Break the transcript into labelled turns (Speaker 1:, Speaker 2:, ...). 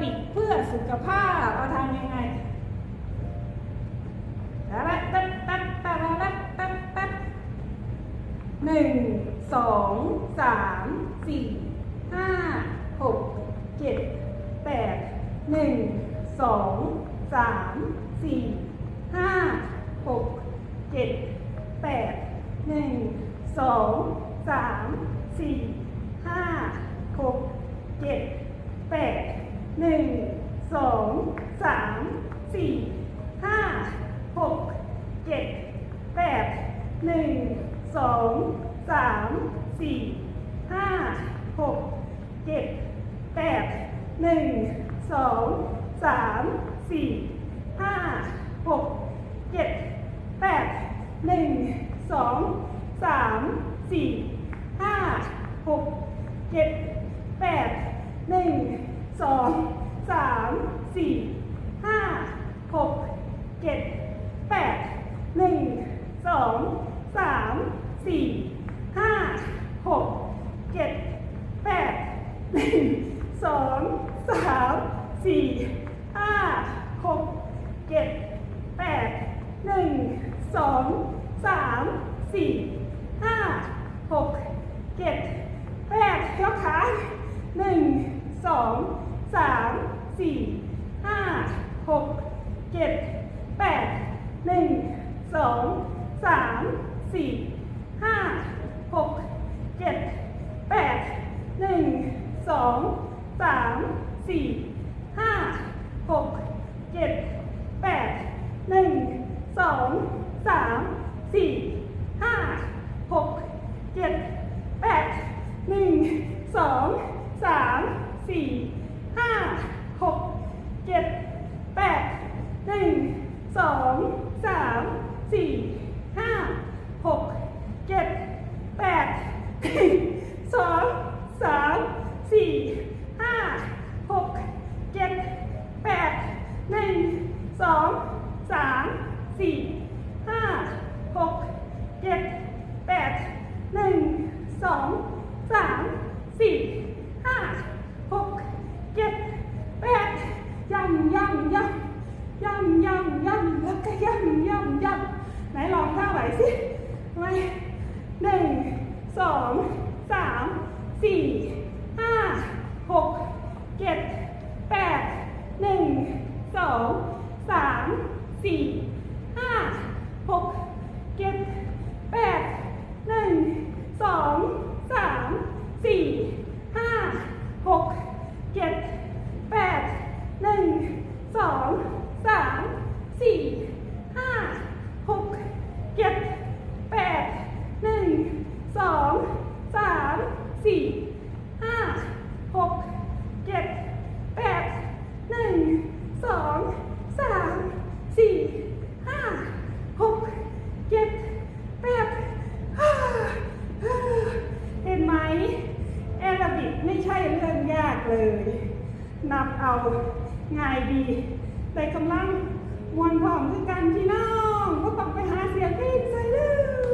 Speaker 1: บิกเพื่อสุขภาพเอาทำยังไงตัดตัดตัดตัดตัดตัดตัดหนึ่งสองสามสี่ห้าหกเจ็ดแปดหนึ่งสองสามสี่ห้าหกเจ็ดแปดหนึ่งสองสามสี่ห้าหกเจ็ดแปด หนึ่งสองสามสี่ห้าหกเจ็ดแปดหนึ่งสองสามสี่ห้าหกเจ็ดแปดหนึ่งสองสามสี่ห้าหกเจ็ดแปดหนึ่งสองสามสี่ห้าหกเจ็ดแปดหนึ่งสองสาม สี่ห้าหกเจ็ดแปดหนึ่งสองสามสี่ห้าหกเจ็ดแปดหนึ่งสองสามสี่ห้าหกเจ็ดแปดยกขาหนึ่งสองสามสี่ห้าหกเจ็ดแปดหนึ่งสองสามสี่ ห้าหกเจ็ดแปดหนึ่งสองสามสี่ห้าหกเจ็ดแปดหนึ่งสองสามสี่ห้าหกเจ็ดแปดหนึ่งสองสามสี่ห้าหกเจ็ดแปดหนึ่งสองสามสี่ห้าหกเจ็ดแปดหนึ่ง สองสามสี่ห้าหกเจ็ดแปดหนึ่งสองสามสี่ห้าหกเจ็ดแปดหนึ่งสองสามสี่ห้าหกเจ็ดแปดย่ำย่ำย่ำย่ำย่ำย่ำแล้วก็ย่ำย่ำย่ำไหนลองท่าไหวสิ สองสามสี่ห้าหกเจ็ดแปดหนึ่งสองสามสี่ห้าหกเจ็ดแปดหนึ่งสองสามสี่ห้าหกเจ็ดแปดหนึ่งสองสามสี่ห้าหกเจ็ดแปดหนึ่งสองสาม สี่ห้าหกเจ็ดแปดหนึ่งสองสามสี่ห้าหกเจ็ดแปดเห็นไหมแอรบิกไม่ใช่เรื่องยากเลย นับเอาง่ายดีได้กำลังมวนพร้อมคือกันพี่น้องก็ต้องไปหาเสียงเพลงใส่เลย